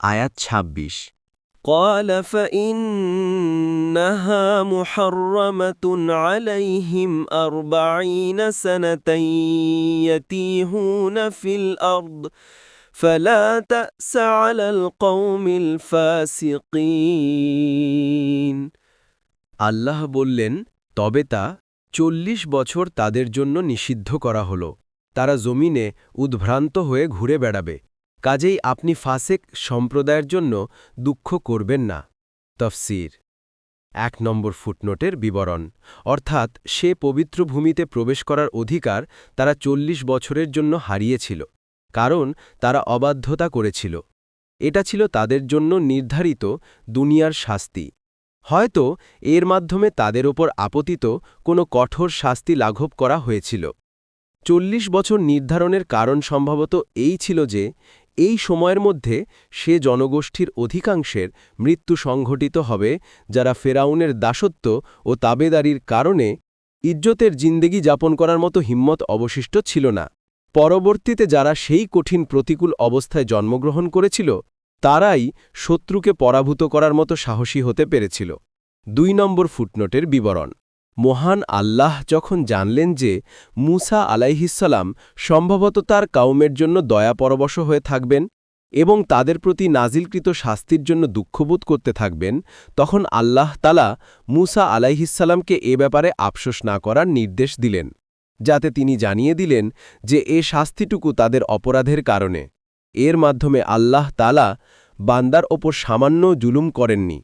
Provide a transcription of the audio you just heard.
আয়াত ২৬ قال فإنها محرمة عليهم أربعين سنة يتيهون في الأرض فلا تأس على القوم الفاسقين আল্লাহ বললেন তবে তা চল্লিশ বছর তাদের জন্য নিষিদ্ধ করা হল তারা জমিনে উদ্ভ্রান্ত হয়ে ঘুরে বেড়াবে কাজেই আপনি ফাসেক সম্প্রদায়ের জন্য দুঃখ করবেন না। তফসির। এক নম্বর ফুটনোটের বিবরণ। অর্থাৎ সে পবিত্র ভূমিতে প্রবেশ করার অধিকার তারা চল্লিশ বছরের জন্য হারিয়েছিল, কারণ তারা অবাধ্যতা করেছিল। এটা ছিল তাদের জন্য নির্ধারিত দুনিয়ার শাস্তি। হয়তো এর মাধ্যমে তাদের ওপর আপতিত কোনো কঠোর শাস্তি লাঘব করা হয়েছিল। চল্লিশ বছর নির্ধারণের কারণ সম্ভবত এই ছিল যে এই সময়ের মধ্যে সে জনগোষ্ঠীর অধিকাংশের মৃত্যু সংঘটিত হবে যারা ফেরাউনের দাসত্ব ও তাবেদারির কারণে ইজ্জতের জিন্দেগি যাপন করার মতো হিম্মত অবশিষ্ট ছিল না। পরবর্তীতে যারা সেই কঠিন প্রতিকূল অবস্থায় জন্মগ্রহণ করেছিল, তারাই শত্রুকে পরাভূত করার মতো সাহসী হতে পেরেছিল। দুই নম্বর ফুটনোটের বিবরণ। মহান আল্লাহ যখন জানলেন যে মুসা আলাইহিসাল্লাম সম্ভবত তার কাউমের জন্য দয়া পরবশ হয়ে থাকবেন এবং তাদের প্রতি নাজিলকৃত শাস্তির জন্য দুঃখবোধ করতে থাকবেন, তখন আল্লাহ তালা মুসা আলাইহিসাল্লামকে এ ব্যাপারে আফসোস না করার নির্দেশ দিলেন, যাতে তিনি জানিয়ে দিলেন যে এ শাস্তিটুকু তাদের অপরাধের কারণে। এর মাধ্যমে আল্লাহ তালা বান্দার ওপর সামান্য জুলুম করেননি।